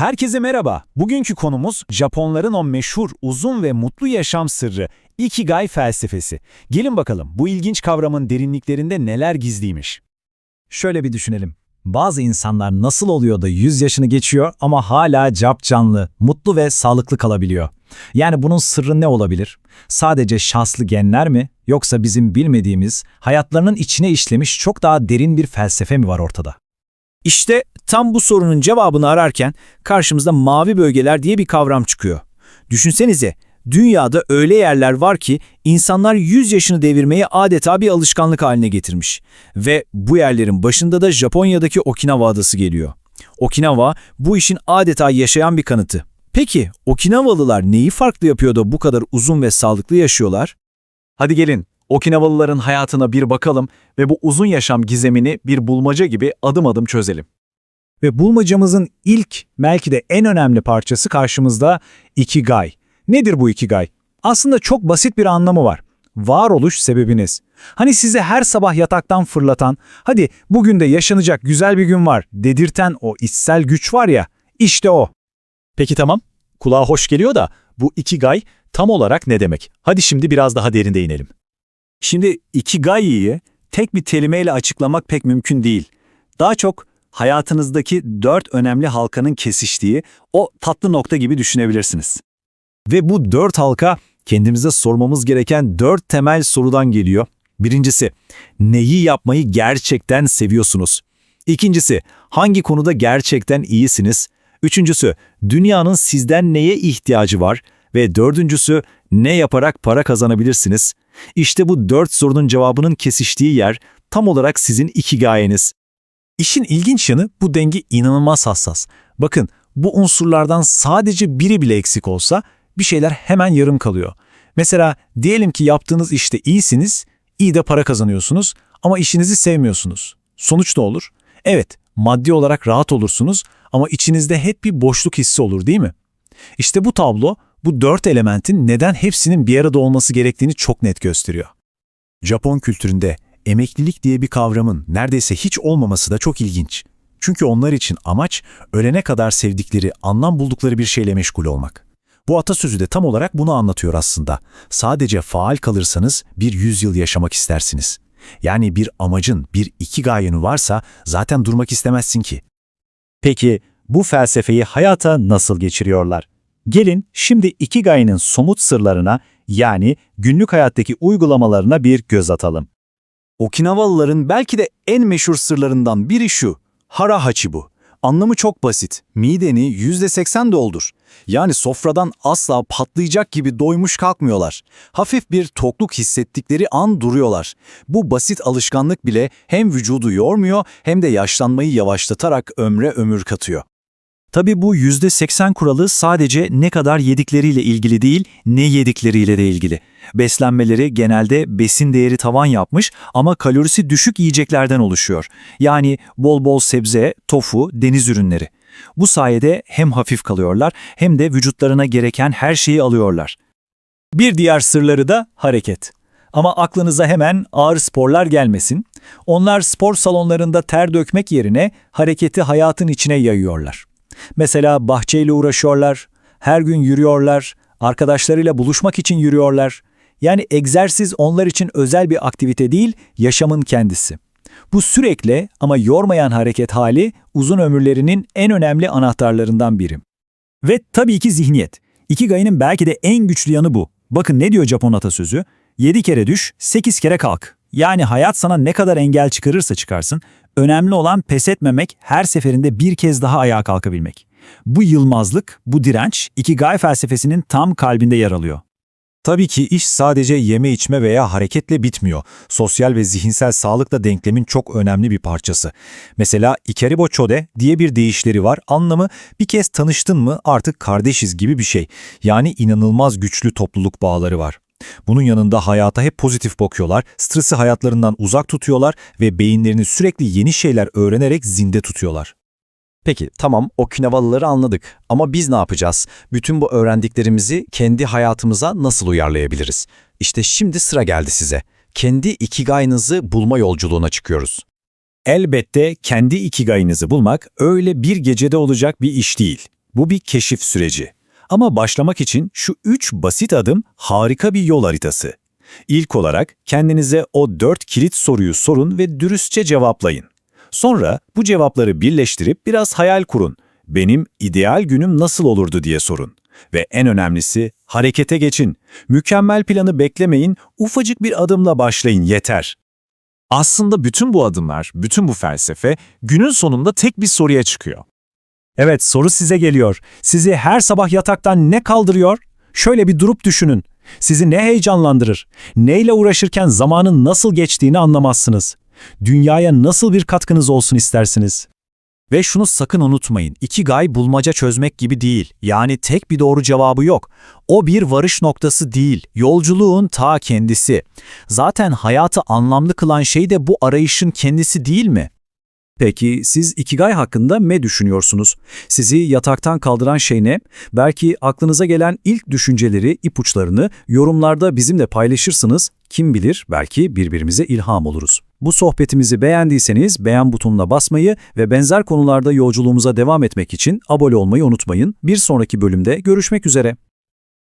Herkese merhaba. Bugünkü konumuz Japonların o meşhur uzun ve mutlu yaşam sırrı Ikigai felsefesi. Gelin bakalım bu ilginç kavramın derinliklerinde neler gizliymiş. Şöyle bir düşünelim. Bazı insanlar nasıl oluyor da 100 yaşını geçiyor ama hala cap canlı, mutlu ve sağlıklı kalabiliyor? Yani bunun sırrı ne olabilir? Sadece şanslı genler mi? Yoksa bizim bilmediğimiz, hayatlarının içine işlemiş çok daha derin bir felsefe mi var ortada? İşte tam bu sorunun cevabını ararken karşımıza mavi bölgeler diye bir kavram çıkıyor. Düşünsenize, dünyada öyle yerler var ki insanlar 100 yaşını devirmeyi adeta bir alışkanlık haline getirmiş. Ve bu yerlerin başında da Japonya'daki Okinawa adası geliyor. Okinawa bu işin adeta yaşayan bir kanıtı. Peki Okinawalılar neyi farklı yapıyor da bu kadar uzun ve sağlıklı yaşıyorlar? Hadi gelin, Okinawalıların hayatına bir bakalım ve bu uzun yaşam gizemini bir bulmaca gibi adım adım çözelim. Ve bulmacamızın ilk, belki de en önemli parçası karşımızda Ikigai. Nedir bu Ikigai? Aslında çok basit bir anlamı var. Varoluş sebebiniz. Hani size her sabah yataktan fırlatan, hadi bugün de yaşanacak güzel bir gün var dedirten o içsel güç var ya, işte o. Peki tamam, kulağa hoş geliyor da bu Ikigai tam olarak ne demek? Hadi şimdi biraz daha derinde inelim. Şimdi Ikigai'yi tek bir kelimeyle açıklamak pek mümkün değil. Daha çok hayatınızdaki dört önemli halkanın kesiştiği o tatlı nokta gibi düşünebilirsiniz. Ve bu dört halka kendimize sormamız gereken dört temel sorudan geliyor. Birincisi, neyi yapmayı gerçekten seviyorsunuz? İkincisi, hangi konuda gerçekten iyisiniz? Üçüncüsü, dünyanın sizden neye ihtiyacı var? Ve dördüncüsü, ne yaparak para kazanabilirsiniz? İşte bu dört sorunun cevabının kesiştiği yer tam olarak sizin ikigayeniz. İşin ilginç yanı bu denge inanılmaz hassas. Bakın bu unsurlardan sadece biri bile eksik olsa bir şeyler hemen yarım kalıyor. Mesela diyelim ki yaptığınız işte iyisiniz, iyi de para kazanıyorsunuz ama işinizi sevmiyorsunuz. Sonuç ne olur? Evet, maddi olarak rahat olursunuz ama içinizde hep bir boşluk hissi olur değil mi? İşte bu tablo bu dört elementin neden hepsinin bir arada olması gerektiğini çok net gösteriyor. Japon kültüründe emeklilik diye bir kavramın neredeyse hiç olmaması da çok ilginç. Çünkü onlar için amaç ölene kadar sevdikleri, anlam buldukları bir şeyle meşgul olmak. Bu atasözü de tam olarak bunu anlatıyor aslında. Sadece faal kalırsanız bir yüzyıl yaşamak istersiniz. Yani bir amacın, bir iki gayen varsa zaten durmak istemezsin ki. Peki bu felsefeyi hayata nasıl geçiriyorlar? Gelin şimdi Ikigai'nin somut sırlarına yani günlük hayattaki uygulamalarına bir göz atalım. Okinawalıların belki de en meşhur sırlarından biri şu. Hara hachibu. Anlamı çok basit. Mideni %80 doldur. Yani sofradan asla patlayacak gibi doymuş kalkmıyorlar. Hafif bir tokluk hissettikleri an duruyorlar. Bu basit alışkanlık bile hem vücudu yormuyor hem de yaşlanmayı yavaşlatarak ömre ömür katıyor. Tabi bu %80 kuralı sadece ne kadar yedikleriyle ilgili değil, ne yedikleriyle de ilgili. Beslenmeleri genelde besin değeri tavan yapmış ama kalorisi düşük yiyeceklerden oluşuyor. Yani bol bol sebze, tofu, deniz ürünleri. Bu sayede hem hafif kalıyorlar hem de vücutlarına gereken her şeyi alıyorlar. Bir diğer sırları da hareket. Ama aklınıza hemen ağır sporlar gelmesin. Onlar spor salonlarında ter dökmek yerine hareketi hayatın içine yayıyorlar. Mesela bahçeyle uğraşıyorlar, her gün yürüyorlar, arkadaşlarıyla buluşmak için yürüyorlar. Yani egzersiz onlar için özel bir aktivite değil, yaşamın kendisi. Bu sürekli ama yormayan hareket hali uzun ömürlerinin en önemli anahtarlarından biri. Ve tabii ki zihniyet. Ikigai'nin belki de en güçlü yanı bu. Bakın ne diyor Japon atasözü? 7 kere düş, 8 kere kalk. Yani hayat sana ne kadar engel çıkarırsa çıkarsın, önemli olan pes etmemek, her seferinde bir kez daha ayağa kalkabilmek. Bu yılmazlık, bu direnç, Ikigai felsefesinin tam kalbinde yer alıyor. Tabii ki iş sadece yeme içme veya hareketle bitmiyor. Sosyal ve zihinsel sağlık da denklemin çok önemli bir parçası. Mesela Ikeribo Chode diye bir deyişleri var. Anlamı bir kez tanıştın mı artık kardeşiz gibi bir şey. Yani inanılmaz güçlü topluluk bağları var. Bunun yanında hayata hep pozitif bakıyorlar, stresi hayatlarından uzak tutuyorlar ve beyinlerini sürekli yeni şeyler öğrenerek zinde tutuyorlar. Peki tamam Okinawalıları anladık ama biz ne yapacağız? Bütün bu öğrendiklerimizi kendi hayatımıza nasıl uyarlayabiliriz? İşte şimdi sıra geldi size. Kendi ikigayınızı bulma yolculuğuna çıkıyoruz. Elbette kendi ikigayınızı bulmak öyle bir gecede olacak bir iş değil. Bu bir keşif süreci. Ama başlamak için şu üç basit adım harika bir yol haritası. İlk olarak kendinize o dört kilit soruyu sorun ve dürüstçe cevaplayın. Sonra bu cevapları birleştirip biraz hayal kurun. Benim ideal günüm nasıl olurdu diye sorun. Ve en önemlisi harekete geçin. Mükemmel planı beklemeyin, ufacık bir adımla başlayın yeter. Aslında bütün bu adımlar, bütün bu felsefe günün sonunda tek bir soruya çıkıyor. Evet soru size geliyor. Sizi her sabah yataktan ne kaldırıyor? Şöyle bir durup düşünün. Sizi ne heyecanlandırır? Neyle uğraşırken zamanın nasıl geçtiğini anlamazsınız. Dünyaya nasıl bir katkınız olsun istersiniz? Ve şunu sakın unutmayın, Ikigai bulmaca çözmek gibi değil. Yani tek bir doğru cevabı yok. O bir varış noktası değil, yolculuğun ta kendisi. Zaten hayatı anlamlı kılan şey de bu arayışın kendisi değil mi? Peki siz Ikigai hakkında ne düşünüyorsunuz? Sizi yataktan kaldıran şey ne? Belki aklınıza gelen ilk düşünceleri, ipuçlarını yorumlarda bizimle paylaşırsınız. Kim bilir belki birbirimize ilham oluruz. Bu sohbetimizi beğendiyseniz beğen butonuna basmayı ve benzer konularda yolculuğumuza devam etmek için abone olmayı unutmayın. Bir sonraki bölümde görüşmek üzere.